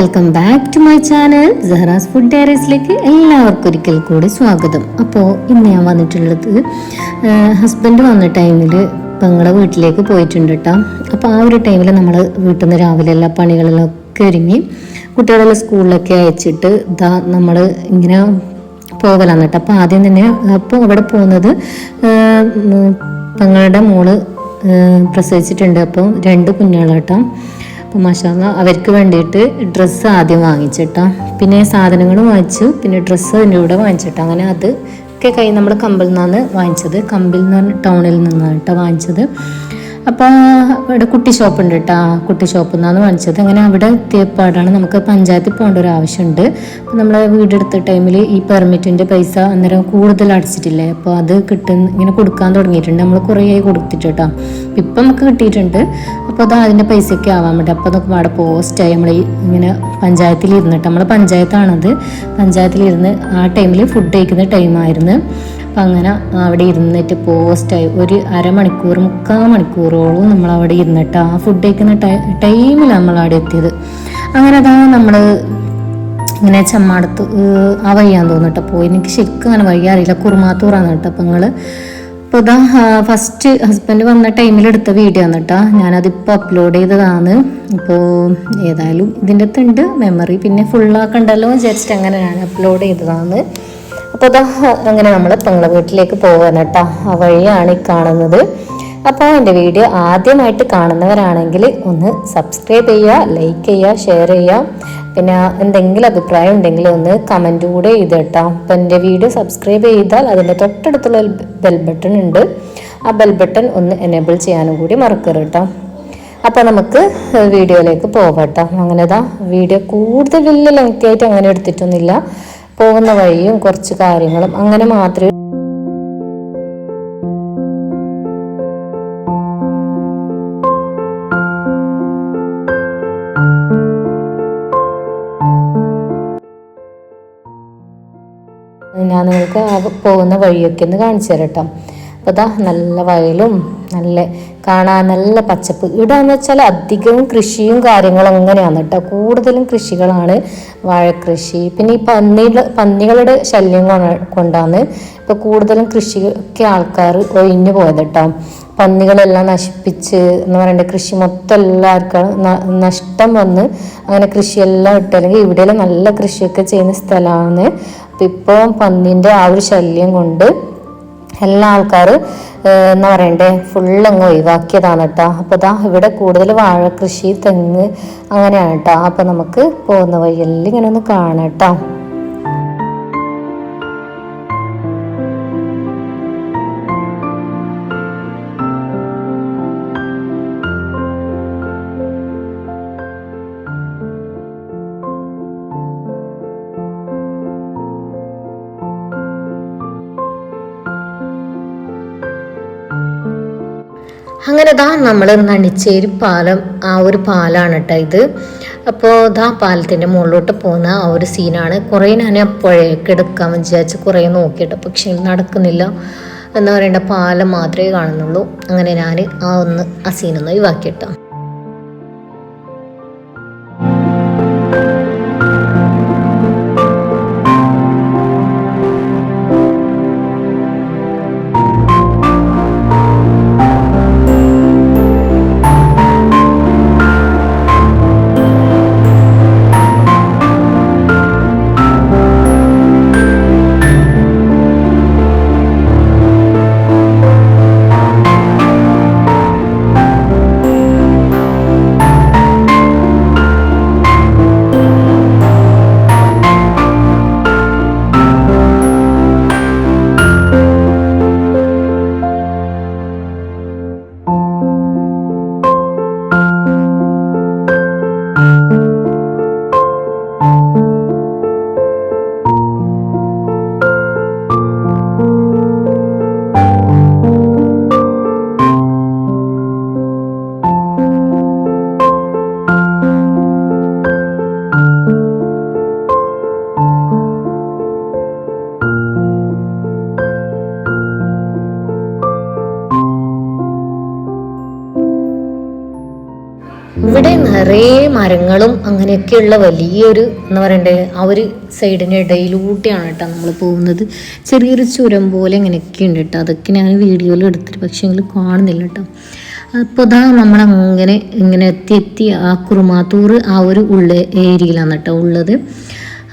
Welcome back to my channel Sehra's food ഡയറീസിലേക്ക് എല്ലാവർക്കും ഒരിക്കൽ കൂടി സ്വാഗതം. അപ്പോൾ ഇന്ന് ഞാൻ വന്നിട്ടുള്ളത് ഹസ്ബൻഡ് വന്ന ടൈമിൽ പെങ്ങളെ വീട്ടിലേക്ക് പോയിട്ടുണ്ട് കേട്ടോ അപ്പോൾ ആ ഒരു ടൈമിൽ നമ്മൾ വീട്ടിൽ നിന്ന് രാവിലെ എല്ലാ ഒക്കെ ഒരുങ്ങി കുട്ടികളെല്ലാം സ്കൂളിലൊക്കെ അയച്ചിട്ട് ഇതാ നമ്മൾ ഇങ്ങനെ പോകലാന്ന് കേട്ടോ അപ്പോൾ ആദ്യം തന്നെ അപ്പോൾ അവിടെ പോകുന്നത് പെങ്ങളുടെ മോൾ പ്രസവിച്ചിട്ടുണ്ട്. അപ്പോൾ രണ്ട് കുഞ്ഞുങ്ങളാട്ടോ അപ്പോൾ മഷാല അവർക്ക് വേണ്ടിയിട്ട് ഡ്രസ്സ് ആദ്യം വാങ്ങിച്ചിട്ടാ. പിന്നെ സാധനങ്ങൾ വാങ്ങിച്ചു പിന്നെ ഡ്രസ്സ് അതിന്റെ കൂടെ വാങ്ങിച്ചിട്ട്. അങ്ങനെ അത് ഒക്കെ കൈ നമ്മൾ കമ്പിൽ നിന്നാണ് വാങ്ങിച്ചത്. കമ്പിൽ നിന്ന് ടൗണിൽ നിന്നാണ് കേട്ടോ വാങ്ങിച്ചത്. അപ്പോൾ ഇവിടെ കുട്ടി ഷോപ്പ് ഉണ്ട് കേട്ടോ കുട്ടി ഷോപ്പിൽ നിന്നാണ് വാങ്ങിച്ചത്. അങ്ങനെ അവിടെ എത്തിയപ്പാടാണ് നമുക്ക് പഞ്ചായത്തിൽ പോകേണ്ട ഒരു ആവശ്യമുണ്ട്. അപ്പോൾ നമ്മൾ വീടെടുത്ത ടൈമിൽ ഈ പെർമിറ്റിന്റെ പൈസ അന്നേരം കൂടുതൽ അടച്ചിട്ടില്ലേ? അപ്പോൾ അത് കിട്ടുന്ന ഇങ്ങനെ കൊടുക്കാൻ തുടങ്ങിയിട്ടുണ്ട്. നമ്മൾ കുറേ കൊടുത്തിട്ട് കേട്ടോ ഇപ്പം നമുക്ക് കിട്ടിയിട്ടുണ്ട്. അപ്പോൾ അത് അതിന്റെ പൈസയൊക്കെ ആവാൻ വേണ്ടി. അപ്പോൾ നമുക്ക് അവിടെ പോസ്റ്റായി നമ്മൾ ഇങ്ങനെ പഞ്ചായത്തിൽ ഇരുന്നിട്ട് നമ്മൾ പഞ്ചായത്താണത്. പഞ്ചായത്തിലിരുന്ന് ആ ടൈമിൽ ഫുഡ് കഴിക്കുന്ന ടൈമായിരുന്നു. അങ്ങനെ അവിടെ ഇരുന്നിട്ട് പോസ്റ്റായി ഒരു അരമണിക്കൂർ മുക്കാൽ മണിക്കൂറോളം നമ്മൾ അവിടെ ഇരുന്നിട്ട് ആ ഫുഡ് കഴിക്കുന്ന ടൈ ടൈമിൽ നമ്മൾ അവിടെ എത്തിയത്. അങ്ങനെ അതാ നമ്മൾ ഇങ്ങനെ ചമ്മാടത്ത് ആ വയ്യാന്ന് തോന്നിട്ട് പോയി. എനിക്ക് ശരിക്കും അങ്ങനെ വയ്യ അറിയില്ല. കുറുമാത്തൂറാണ് കേട്ടോ അപ്പം നിങ്ങൾ അപ്പോൾ ഇതാ ഫസ്റ്റ് ഹസ്ബൻഡ് വന്ന ടൈമിൽ എടുത്ത വീഡിയോ ആണ് കേട്ടോ. ഞാനതിപ്പോൾ അപ്ലോഡ് ചെയ്തതാണ്. അപ്പോൾ ഏതായാലും ഇതിന്റെ അകത്തുണ്ട് മെമ്മറി പിന്നെ ഫുള്ളാക്കണ്ടല്ലോ വിചാരിച്ചിട്ട് അങ്ങനെ ഞാൻ അപ്ലോഡ് ചെയ്തതാണ്. അപ്പോൾ ഇതാ അങ്ങനെ നമ്മൾ പെങ്ങളെ വീട്ടിലേക്ക് പോവാണ് കേട്ടോ ആ വഴിയാണ് ഈ കാണുന്നത്. അപ്പോൾ എന്റെ വീഡിയോ ആദ്യമായിട്ട് കാണുന്നവരാണെങ്കിൽ ഒന്ന് സബ്സ്ക്രൈബ് ചെയ്യുക ലൈക്ക് ചെയ്യുക ഷെയർ ചെയ്യുക. പിന്നെ എന്തെങ്കിലും അഭിപ്രായം ഉണ്ടെങ്കിൽ ഒന്ന് കമന്റ് കൂടെ ചെയ്ത് കേട്ടോ അപ്പം എന്റെ വീഡിയോ സബ്സ്ക്രൈബ് ചെയ്താൽ അതിന്റെ തൊട്ടടുത്തുള്ള ബെൽ ബട്ടൺ ഉണ്ട്. ആ ബെൽ ബട്ടൺ ഒന്ന് എനേബിൾ ചെയ്യാനും കൂടി മറക്കരുത് കേട്ടോ അപ്പോൾ നമുക്ക് വീഡിയോയിലേക്ക് പോകട്ടോ അങ്ങനെ ഇതാ വീഡിയോ കൂടുതൽ വലിയ ലെങ്തി ആയിട്ട് അങ്ങനെ എടുത്തിട്ടൊന്നുമില്ല. പോകുന്ന വഴിയും കുറച്ച് കാര്യങ്ങളും അങ്ങനെ മാത്രമേ ഞാൻ നിങ്ങൾക്ക് പോകുന്ന വഴിയൊക്കെ ഒന്ന് കാണിച്ചു തരട്ടോ അപ്പോൾ അതാ നല്ല വയലും നല്ല കാണാൻ നല്ല പച്ചപ്പ്. ഇവിടെ എന്ന് വെച്ചാൽ അധികവും കൃഷിയും കാര്യങ്ങളും അങ്ങനെയാണ് കേട്ടോ. കൂടുതലും കൃഷികളാണ് വാഴക്കൃഷി. പിന്നെ ഈ പന്നിയുടെ പന്നികളുടെ ശല്യം കൊണ്ടാണ് ഇപ്പോൾ കൂടുതലും കൃഷിക്ക് ആൾക്കാർ ഒഴിഞ്ഞു പോയത് കേട്ടോ. പന്നികളെല്ലാം നശിപ്പിച്ച് എന്ന് പറയണ്ട. കൃഷി മൊത്തം എല്ലാവർക്കും നഷ്ടം വന്ന് അങ്ങനെ കൃഷിയെല്ലാം ഇട്ട് അല്ലെങ്കിൽ ഇവിടെയെല്ലാം നല്ല കൃഷിയൊക്കെ ചെയ്യുന്ന സ്ഥലമാണ്. അപ്പം ഇപ്പോൾ പന്നിന്റെ ആ ഒരു ശല്യം കൊണ്ട് എല്ലാ ആൾക്കാർ എന്താ പറയണ്ടേ ഫുള്ളങ്ങ് ഒഴിവാക്കിയതാണ് കേട്ടോ അപ്പോൾ ഇതാ ഇവിടെ കൂടുതൽ വാഴ കൃഷി തെങ്ങ് അങ്ങനെയാണ് കേട്ടോ അപ്പോൾ നമുക്ക് പോകുന്ന വഴിയെല്ലാം ഇങ്ങനെ ഒന്ന് കാണാം കേട്ടോ അങ്ങനെ ദാ നമ്മൾ നണിച്ചേരി പാലം ആ ഒരു പാലാണ് കേട്ടോ ഇത്. അപ്പോൾ ദാ പാലത്തിന്റെ മുകളിലോട്ട് പോകുന്ന ആ ഒരു സീനാണ്. കുറേ ഞാൻ അപ്പോഴേക്ക് എടുക്കാൻ വിചാരിച്ച് കുറേ നോക്കിയിട്ട് പക്ഷേ നടക്കുന്നില്ല എന്ന് പറയേണ്ട പാലം മാത്രമേ കാണുന്നുള്ളൂ. അങ്ങനെ ഞാൻ ആ ഒന്ന് ആ സീനൊന്ന് ഒഴിവാക്കിയിട്ടോ. നിറയെ മരങ്ങളും അങ്ങനെയൊക്കെയുള്ള വലിയൊരു എന്താ പറയണ്ടേ ആ ഒരു സൈഡിന്റെ ഇടയിലൂടെയാണ് കേട്ടോ നമ്മൾ പോകുന്നത്. ചെറിയൊരു ചുരം പോലെ അങ്ങനെയൊക്കെ ഉണ്ട് കേട്ടോ. അതൊക്കെ ഞാൻ വീഡിയോയിൽ എടുത്തിട്ട് പക്ഷേ എങ്കിൽ കാണുന്നില്ല കേട്ടോ. അപ്പോൾ ഇതാ നമ്മളങ്ങനെ ഇങ്ങനെ എത്തി എത്തി ആ കുറുമാത്തൂർ ആ ഒരു ഉള്ള ഏരിയയിലാണ് കേട്ടോ ഉള്ളത്.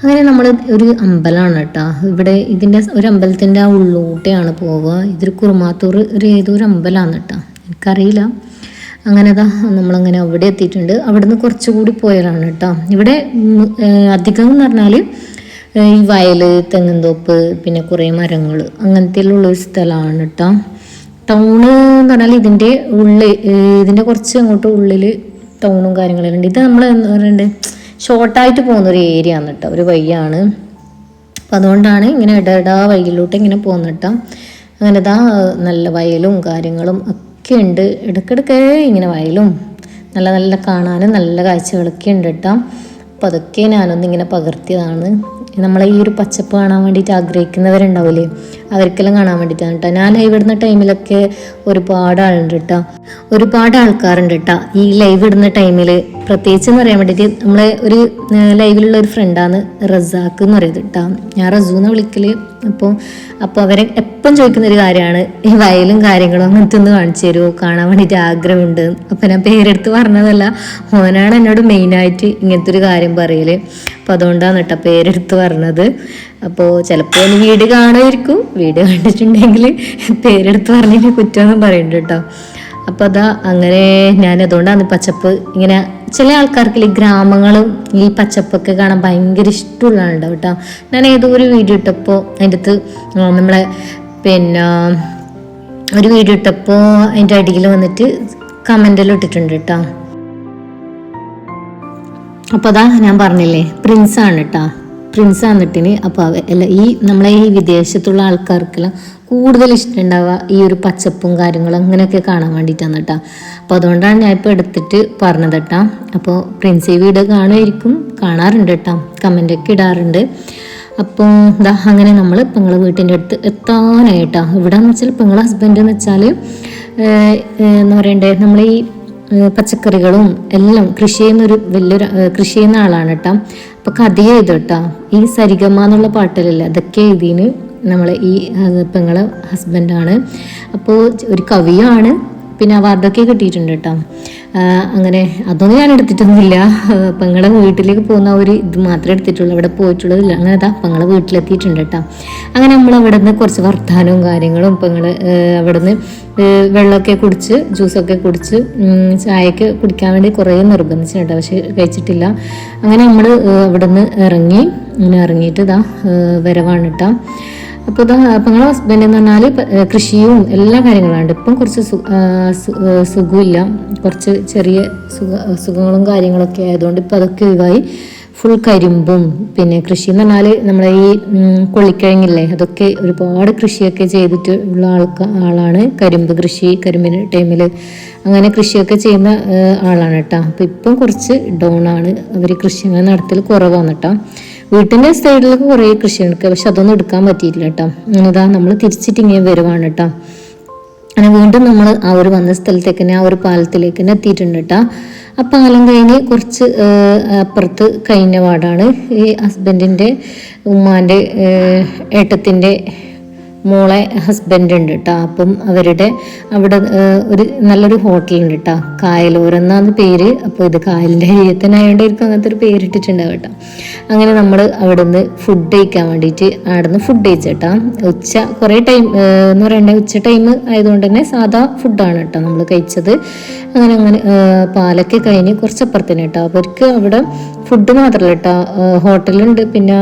അങ്ങനെ നമ്മൾ ഒരു അമ്പലമാണ് കേട്ടോ. ഇവിടെ ഇതിന്റെ ഒരു അമ്പലത്തിന്റെ ആ ഉള്ളൂട്ടെയാണ് പോവുക. ഇതൊരു കുറുമാത്തൂർ ഒരു ഏതോ ഒരു അമ്പലമാണ് കേട്ടോ. എനിക്കറിയില്ല. അങ്ങനെ അതാ നമ്മളങ്ങനെ അവിടെ എത്തിയിട്ടുണ്ട്. അവിടുന്ന് കുറച്ചുകൂടി പോയതാണ് കേട്ടോ. ഇവിടെ അധികം എന്ന് പറഞ്ഞാൽ ഈ വയൽ തെങ്ങുംതോപ്പ് പിന്നെ കുറേ മരങ്ങൾ അങ്ങനത്തെ ഉള്ള ഒരു സ്ഥലമാണ് കേട്ടോ. ടൗണ് എന്ന് പറഞ്ഞാൽ ഇതിന്റെ ഉള്ളിൽ ഇതിന്റെ കുറച്ച് അങ്ങോട്ട് ഉള്ളിൽ ടൗണും കാര്യങ്ങളെല്ലാം ഉണ്ട്. ഇത് നമ്മൾ എന്താ പറയണ്ടേ ഷോർട്ടായിട്ട് പോകുന്ന ഒരു ഏരിയ ആണ് കേട്ടോ. ഒരു വഴിയാണ്. അപ്പം അതുകൊണ്ടാണ് ഇങ്ങനെ ഇടയിടാ വഴിയിലോട്ട് ഇങ്ങനെ പോകുന്നത് കേട്ടോ. അങ്ങനെ ഇതാ നല്ല വയലും കാര്യങ്ങളും ഒക്കെ ഉണ്ട് ഇടയ്ക്കിടയ്ക്ക് ഇങ്ങനെ വയലും നല്ല നല്ല കാണാനും നല്ല കാഴ്ചകളൊക്കെ ഉണ്ട് കേട്ടോ. അപ്പം അതൊക്കെ ഞാനൊന്ന് ഇങ്ങനെ പകർത്തിയതാണ്. നമ്മളെ ഈ ഒരു പച്ചപ്പ് കാണാൻ വേണ്ടിയിട്ട് ആഗ്രഹിക്കുന്നവരുണ്ടാവില്ലേ അവർക്കെല്ലാം കാണാൻ വേണ്ടിയിട്ടാണ് കേട്ടോ. ഞാൻ ലൈവ് ഇടുന്ന ടൈമിലൊക്കെ ഒരുപാട് ആളുണ്ട് കേട്ടോ. ഒരുപാട് ആൾക്കാരുണ്ട് കേട്ടോ ഈ ലൈവ് ഇടുന്ന ടൈമിൽ പ്രത്യേകിച്ച് എന്ന് പറയാൻ വേണ്ടിയിട്ട് നമ്മളെ ഒരു ലൈവിലുള്ള ഒരു ഫ്രണ്ടാണ് റസാക്ക് എന്ന് പറയുന്നത് കേട്ടോ ഞാൻ റസു എന്ന് വിളിക്കൽ. അപ്പോൾ അപ്പോൾ അവരെ എപ്പം ചോദിക്കുന്ന ഒരു കാര്യമാണ് ഈ വയലും കാര്യങ്ങളും അങ്ങനത്തെ ഒന്ന് കാണിച്ചു തരുമോ കാണാൻ വേണ്ടിയിട്ട് ആഗ്രഹമുണ്ട്. അപ്പോൾ ഞാൻ പേരെടുത്ത് പറഞ്ഞതല്ല ഓനാണ് എന്നോട് മെയിനായിട്ട് ഇങ്ങനത്തെ ഒരു കാര്യം പറയൽ അപ്പോൾ അതുകൊണ്ടാണ് കേട്ടോ പേരെടുത്ത് പറഞ്ഞത്. അപ്പോൾ ചിലപ്പോൾ ഒന്ന് വീട് കാണുമായിരിക്കും. വീട് കണ്ടിട്ടുണ്ടെങ്കിൽ പേരെടുത്ത് പറഞ്ഞതിന് കുറ്റമൊന്നും പറയുന്നുണ്ട് കേട്ടോ അപ്പോൾ അതാ അങ്ങനെ ഞാൻ അതുകൊണ്ടാണ് പച്ചപ്പ് ഇങ്ങനെ ചില ആൾക്കാർക്ക് ഈ ഗ്രാമങ്ങളും ഈ പച്ചപ്പൊക്കെ കാണാൻ ഭയങ്കര ഇഷ്ടമുള്ളതാണ് കേട്ടോ. ഞാൻ ഏതോ ഒരു വീഡിയോ ഇട്ടപ്പോൾ അതിന്റെ അടുത്ത് നമ്മളെ പിന്നെ ഒരു വീഡിയോ ഇട്ടപ്പോൾ അതിന്റെ അടിയിൽ വന്നിട്ട് കമന്റിൽ ഇട്ടിട്ടുണ്ട് കേട്ടോ. അപ്പോൾ അതാ ഞാൻ പറഞ്ഞില്ലേ പ്രിൻസ് ആണ് കേട്ടോ. പ്രിൻസ് ആന്നിട്ടിന്. അപ്പോൾ അല്ല ഈ നമ്മളെ ഈ വിദേശത്തുള്ള ആൾക്കാർക്കെല്ലാം കൂടുതൽ ഇഷ്ടമുണ്ടാവുക ഈ ഒരു പച്ചപ്പും കാര്യങ്ങളും അങ്ങനെയൊക്കെ കാണാൻ വേണ്ടിയിട്ടാണ് കേട്ടോ. അപ്പോൾ അതുകൊണ്ടാണ് ഞാൻ ഇപ്പോൾ എടുത്തിട്ട് പറഞ്ഞത് കേട്ടോ. അപ്പോൾ പ്രിൻസ് ഈ വീഡിയോ കാണുമായിരിക്കും. കാണാറുണ്ട് കേട്ടോ. കമന്റൊക്കെ ഇടാറുണ്ട്. അപ്പോൾ ഇതാ അങ്ങനെ നമ്മൾ പെങ്ങളെ വീട്ടിന്റെ അടുത്ത് എത്താനായിട്ടാ ഇവിടെ എന്ന് വെച്ചാൽ പെങ്ങളെ ഹസ്ബൻഡ് എന്ന് വെച്ചാൽ എന്താ പറയണ്ടേ? നമ്മൾ ഈ പച്ചക്കറികളും എല്ലാം കൃഷി ചെയ്യുന്നൊരു വലിയൊരു ഏഹ് കൃഷി ചെയ്യുന്ന ആളാണ് കേട്ടോ. അപ്പോൾ കഥ എഴുതും കേട്ടോ ഈ സരിഗമ എന്നുള്ള പാട്ടിലല്ല അതൊക്കെ എഴുതിന് നമ്മളെ ഈ പെങ്ങളെ ഹസ്ബൻഡാണ് അപ്പോൾ ഒരു കവിയാണ്. പിന്നെ അവാർഡൊക്കെ കിട്ടിയിട്ടുണ്ട് കേട്ടോ അങ്ങനെ അതൊന്നും ഞാൻ എടുത്തിട്ടൊന്നുമില്ല. പെങ്ങളുടെ വീട്ടിലേക്ക് പോകുന്ന ഒരു ഇത് മാത്രമേ എടുത്തിട്ടുള്ളൂ. അവിടെ പോയിട്ടുള്ളതില്ല അങ്ങനെ അതാ പെങ്ങളെ വീട്ടിലെത്തിയിട്ടുണ്ട് കേട്ടോ. അങ്ങനെ നമ്മൾ അവിടെ നിന്ന് കുറച്ച് വർത്താനവും കാര്യങ്ങളും പെങ്ങൾ അവിടെ നിന്ന് വെള്ളമൊക്കെ കുടിച്ച് ജ്യൂസൊക്കെ കുടിച്ച് ചായയൊക്കെ കുടിക്കാൻ വേണ്ടി കുറേ നിർബന്ധിച്ചിട്ടുണ്ട്. പക്ഷെ കഴിച്ചിട്ടില്ല. അങ്ങനെ നമ്മൾ അവിടെ നിന്ന് ഇറങ്ങി അങ്ങനെ ഇറങ്ങിയിട്ട് ഇതാ വരവാണ് കേട്ടോ. അപ്പോൾ ഇതാ അപ്പം ഞങ്ങളെ ഹസ്ബൻഡ് എന്ന് പറഞ്ഞാൽ കൃഷിയും എല്ലാ കാര്യങ്ങളുണ്ട് ഇപ്പം കുറച്ച് സുഖമില്ല. കുറച്ച് ചെറിയ സുഖ സുഖങ്ങളും കാര്യങ്ങളൊക്കെ ആയതുകൊണ്ട് ഇപ്പം അതൊക്കെ ഒഴിവായി. ഫുൾ കരിമ്പും പിന്നെ കൃഷി എന്ന് പറഞ്ഞാൽ നമ്മളെ ഈ കൊള്ളിക്കിഴങ്ങില്ലേ അതൊക്കെ ഒരുപാട് കൃഷിയൊക്കെ ചെയ്തിട്ട് ഉള്ള ആൾക്ക ആളാണ്. കരിമ്പ് കൃഷി കരിമ്പിന് ടൈമിൽ അങ്ങനെ കൃഷിയൊക്കെ ചെയ്യുന്ന ആളാണ് കേട്ടോ. അപ്പം ഇപ്പം കുറച്ച് ഡൗൺ ആണ്. അവർ കൃഷി അങ്ങനെ നടത്തൽ കുറവാണ് കേട്ടോ. വീട്ടിന്റെ സൈഡിലൊക്കെ കുറേ കൃഷിയുണ്ട് പക്ഷെ അതൊന്നും എടുക്കാൻ പറ്റിയില്ല കേട്ടോ ഇതാ നമ്മൾ തിരിച്ചിട്ട് ഇങ്ങനെ വരുവാണ് കേട്ടോ അങ്ങനെ വീണ്ടും നമ്മൾ ആ ഒരു വന്ന സ്ഥലത്തേക്ക് തന്നെ ആ ഒരു പാലത്തിലേക്ക് തന്നെ എത്തിയിട്ടുണ്ട് കേട്ടോ ആ പാലം കഴിഞ്ഞ് കുറച്ച് അപ്പുറത്ത് കഴിഞ്ഞ വാർഡാണ് ഈ ഹസ്ബൻഡിന്റെ ഉമ്മാന്റെ ഏട്ടത്തിന്റെ മോളെ ഹസ്ബൻഡ് ഉണ്ട് കേട്ടോ അപ്പം അവരുടെ അവിടെ ഒരു നല്ലൊരു ഹോട്ടലുണ്ട് കേട്ടോ കായലോരെന്നാണ് പേര്. അപ്പോൾ ഇത് കായലിന്റെ അരിയത്തനായതുകൊണ്ടായിരിക്കും അങ്ങനത്തെ ഒരു പേരിട്ടിട്ടുണ്ടാവും കേട്ടോ അങ്ങനെ നമ്മൾ അവിടെ നിന്ന് ഫുഡ് കഴിക്കാൻ വേണ്ടിയിട്ട് അവിടെ നിന്ന് ഫുഡ് കഴിച്ചേട്ടാ ഉച്ച കുറേ ടൈം എന്ന് പറയണ്ടേ ഉച്ച ടൈം ആയതുകൊണ്ട് തന്നെ സാധാ ഫുഡാണ് കേട്ടോ നമ്മൾ കഴിച്ചത്. അങ്ങനെ അങ്ങനെ പാലൊക്കെ കഴിഞ്ഞ് കുറച്ചപ്പുറത്തിന് കേട്ടോ അവർക്ക് അവിടെ ഫുഡ് മാത്രമല്ല കേട്ടോ ഹോട്ടലുണ്ട്. പിന്നെ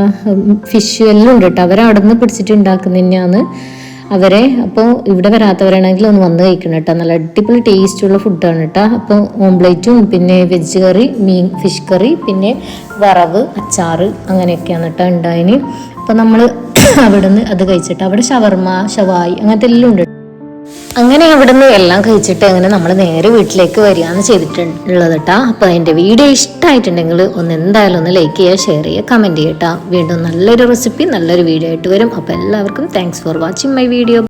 ഫിഷ് എല്ലാം ഉണ്ട് കേട്ടോ അവരവിടെ നിന്ന് പിടിച്ചിട്ട് ഉണ്ടാക്കുന്ന തന്നെയാണ് അവരെ. അപ്പോൾ ഇവിടെ വരാത്തവരാണെങ്കിൽ ഒന്ന് വന്ന് കഴിക്കണം കേട്ടോ നല്ല അടിപൊളി ടേസ്റ്റ് ടേസ്റ്റുള്ള ഫുഡാണ് കേട്ടോ അപ്പോൾ ഓംപ്ലേറ്റും പിന്നെ വെജ് കറി മീൻ ഫിഷ് കറി പിന്നെ വറവ് അച്ചാറ് അങ്ങനെയൊക്കെയാണ് കേട്ടോ ഉണ്ടായിന്. അപ്പോൾ നമ്മൾ അവിടെ നിന്ന് അത് കഴിച്ചിട്ട് അവിടെ ഷവർമ ഷവായി അങ്ങനത്തെ എല്ലാം ഉണ്ട് അങ്ങനെ അവിടുന്ന് എല്ലാം കഴിച്ചിട്ട് അങ്ങനെ നമ്മൾ നേരെ വീട്ടിലേക്ക് വരികയാണ് ചെയ്തിട്ടുള്ളത് കേട്ടോ അപ്പോൾ എന്റെ വീഡിയോ ഇഷ്ടമായിട്ടുണ്ടെങ്കിൽ ഒന്ന് എന്തായാലും ഒന്ന് ലൈക്ക് ചെയ്യുക ഷെയർ ചെയ്യുക കമന്റ് ചെയ്യട്ടോ വീണ്ടും നല്ലൊരു റെസിപ്പി നല്ലൊരു വീഡിയോ ആയിട്ട് വരും. അപ്പോൾ എല്ലാവർക്കും thanks for watching my video